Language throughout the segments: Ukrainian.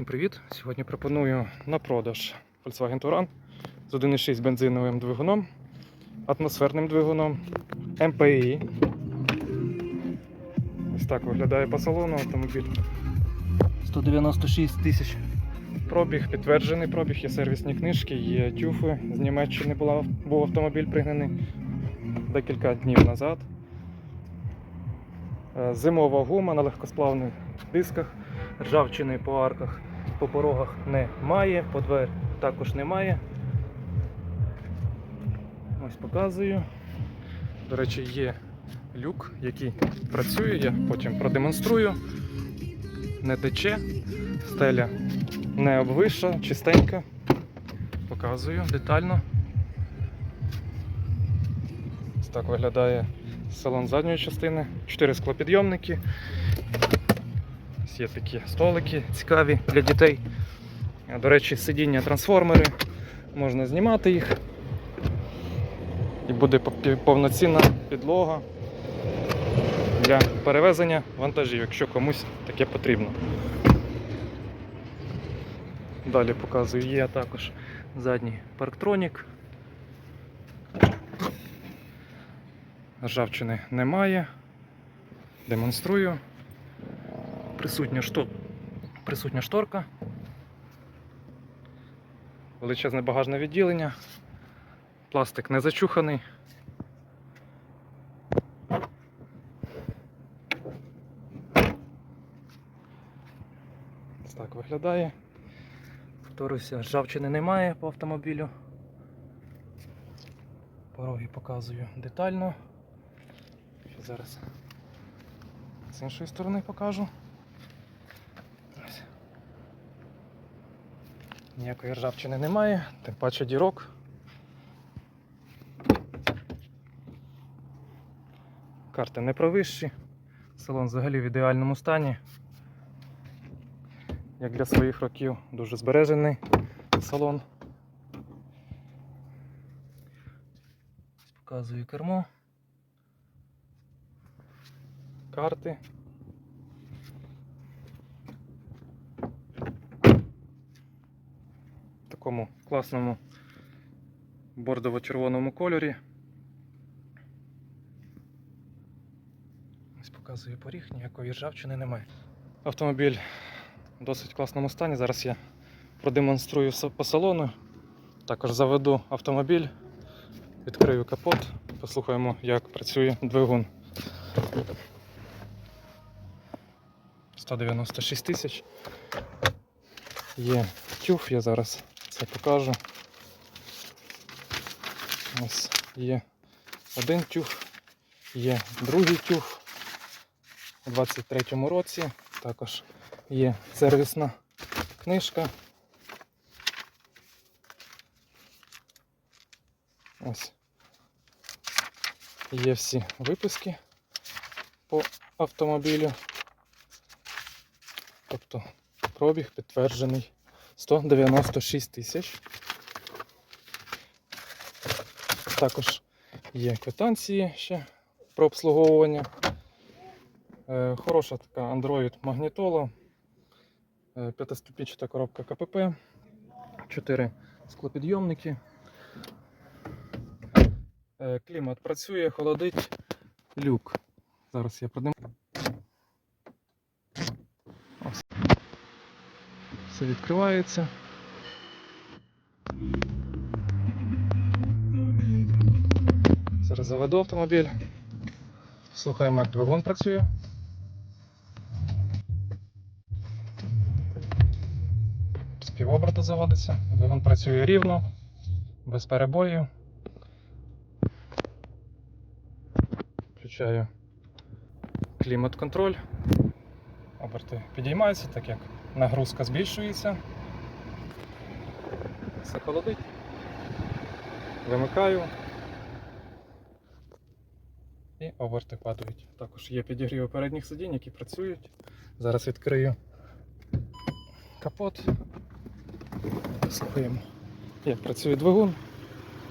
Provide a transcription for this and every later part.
Всім привіт! Сьогодні пропоную на продаж Volkswagen Touran з 1.6 бензиновим двигуном, атмосферним двигуном MPI. Ось так виглядає по салону автомобіль. 196 тисяч пробіг, підтверджений пробіг, є сервісні книжки, є тюфи. З Німеччини була, був автомобіль пригнаний декілька днів назад. Е, Зимова гума на легкосплавних дисках, ржавчини по арках, по порогах немає, по двері також немає. Ось показую. До речі, є люк, який працює, я потім продемонструю. Не тече, стеля не обвища, чистенька. Показую детально. Ось так виглядає салон задньої частини. Чотири склопідйомники. Є такі столики цікаві для дітей. До речі, сидіння трансформери. Можна знімати їх. І буде повноцінна підлога для перевезення вантажів, якщо комусь таке потрібно. Далі показую, є також задній парктронік. Ржавчини немає. Демонструю. Присутня, што... Присутня шторка. Величезне багажне відділення. Пластик не зачуханий. Ось так виглядає. Повторюся, ржавчини немає по автомобілю. Пороги показую детально. Зараз з іншої сторони покажу. Ніякої ржавчини немає, тим паче дірок. Карти не провищі. Салон взагалі в ідеальному стані. Як для своїх років дуже збережений салон. Показую кермо. Карти. Такому класному бордово-червоному кольорі. Ось показую поріг, ніякої ржавчини немає. Автомобіль в досить класному стані. Зараз я продемонструю по салону. Також заведу автомобіль, відкрию капот, послухаємо, як працює двигун. 196 тисяч. Є тюф, я зараз це покажу. Ось є один тюф, є другий тюф у 23-му році. Також є сервісна книжка. Ось. Є всі виписки по автомобілю. Тобто пробіг підтверджений 196 тисяч. Також є квитанції ще про обслуговування. Е, Хороша така Android магнітола. Е, П'ятиступінчата коробка КПП. 4 склопідйомники. Е, Клімат працює, холодить люк. Зараз я продам. Ось. Все відкривається. Зараз заведу автомобіль. Слухаємо, як двигун працює. З заводиться. Двигун працює рівно, без перебоїв. Включаю клімат-контроль. Оберти підіймаються, так як нагрузка збільшується. Все холодить. Вимикаю. І оберти падають. Також є підігріви передніх сидінь, які працюють. Зараз відкрию капот. Слухаємо, як працює двигун.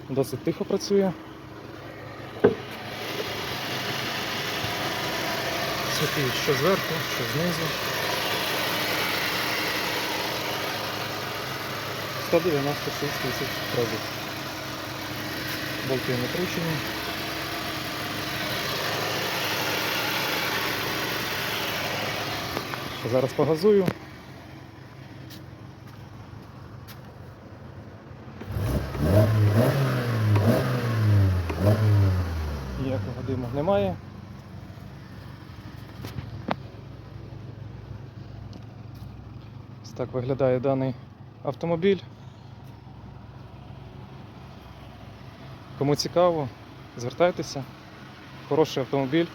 Досить тихо працює. Світить що зверху, що знизу. 196 тисяч пробіг. Болти накручені. Зараз погазую. Ніякого диму немає. Ось так виглядає даний автомобіль. Кому цікаво, звертайтеся. Хороший автомобіль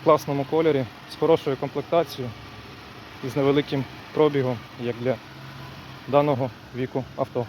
в класному кольорі, з хорошою комплектацією і з невеликим пробігом, як для даного віку авто.